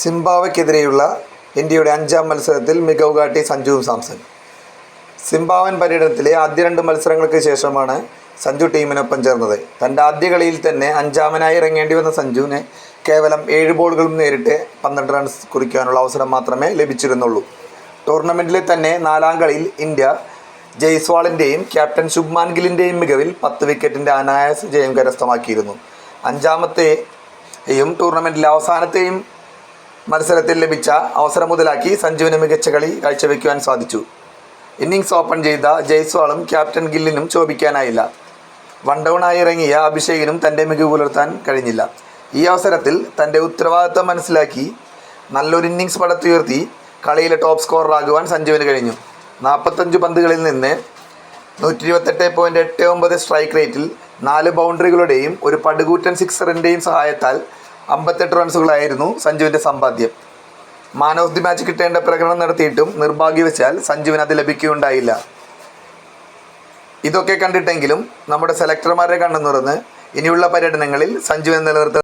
സിംബാബ്വെക്കെതിരെയുള്ള ഇന്ത്യയുടെ അഞ്ചാം മത്സരത്തിൽ മികവ് കാട്ടി സഞ്ജുവും സാംസൺ. സിംബാവൻ പര്യടനത്തിലെ ആദ്യ രണ്ട് മത്സരങ്ങൾക്ക് ശേഷമാണ് സഞ്ജു ടീമിനൊപ്പം ചേർന്നത്. തന്റെ ആദ്യ കളിയിൽ തന്നെ അഞ്ചാമനായി ഇറങ്ങേണ്ടി വന്ന സഞ്ജുവിന് കേവലം ഏഴ് ബോളുകളും നേരിട്ട് പന്ത്രണ്ട് റൺസ് കുറിക്കാനുള്ള അവസരം മാത്രമേ ലഭിച്ചിരുന്നുള്ളൂ. ടൂർണമെന്റിലെ തന്നെ നാലാം കളിയിൽ ഇന്ത്യ ജയ്സ്വാളിന്റെയും ക്യാപ്റ്റൻ ശുഭ്മാൻ ഗില്ലിന്റെയും മികവിൽ പത്ത് വിക്കറ്റിന്റെ അനായാസ ജയം കരസ്ഥമാക്കിയിരുന്നു. അഞ്ചാമത്തെയും ടൂർണമെന്റിലെ അവസാനത്തെയും മത്സരത്തിൽ ലഭിച്ച അവസരം മുതലാക്കി സഞ്ജുവിന് മികച്ച കളി കാഴ്ചവെക്കുവാൻ സാധിച്ചു. ഇന്നിങ്സ് ഓപ്പൺ ചെയ്ത ജയ്സ്വാളും ക്യാപ്റ്റൻ ഗില്ലിനും ശോഭിക്കാനായില്ല. വൺ ഡൗണായി ഇറങ്ങിയ അഭിഷേകിനും തന്റെ മികവ് പുലർത്താൻ കഴിഞ്ഞില്ല. ഈ അവസരത്തിൽ തന്റെ ഉത്തരവാദിത്തം മനസ്സിലാക്കി നല്ലൊരു ഇന്നിങ്സ് പടത്തുയർത്തി കളിയിലെ ടോപ്പ് സ്കോററാകുവാൻ സഞ്ജുവിന് കഴിഞ്ഞു. നാൽപ്പത്തഞ്ച് പന്തുകളിൽ നിന്ന് നൂറ്റി ഇരുപത്തെട്ട് പോയിന്റ് എട്ട് ഒമ്പത് സ്ട്രൈക്ക് റേറ്റിൽ നാല് ബൗണ്ടറികളുടെയും ഒരു പടുകൂറ്റൻ സിക്സറിന്റെയും സഹായത്താൽ അമ്പത്തെട്ട് റൺസുകളായിരുന്നു സഞ്ജുവിന്റെ സമ്പാദ്യം. മാൻ ഓഫ് ദി മാച്ച് കിട്ടേണ്ട പ്രകടനം നടത്തിയിട്ടും നിർഭാഗ്യവശാൽ സഞ്ജുവിന് അത് ലഭിക്കുകയുണ്ടായില്ല. ഇതൊക്കെ കണ്ടിട്ടെങ്കിലും നമ്മുടെ സെലക്ടർമാരെ കണ്ണു തുറന്ന് ഇനിയുള്ള പര്യടനങ്ങളിൽ സഞ്ജുവിനെ നിലനിർത്താൻ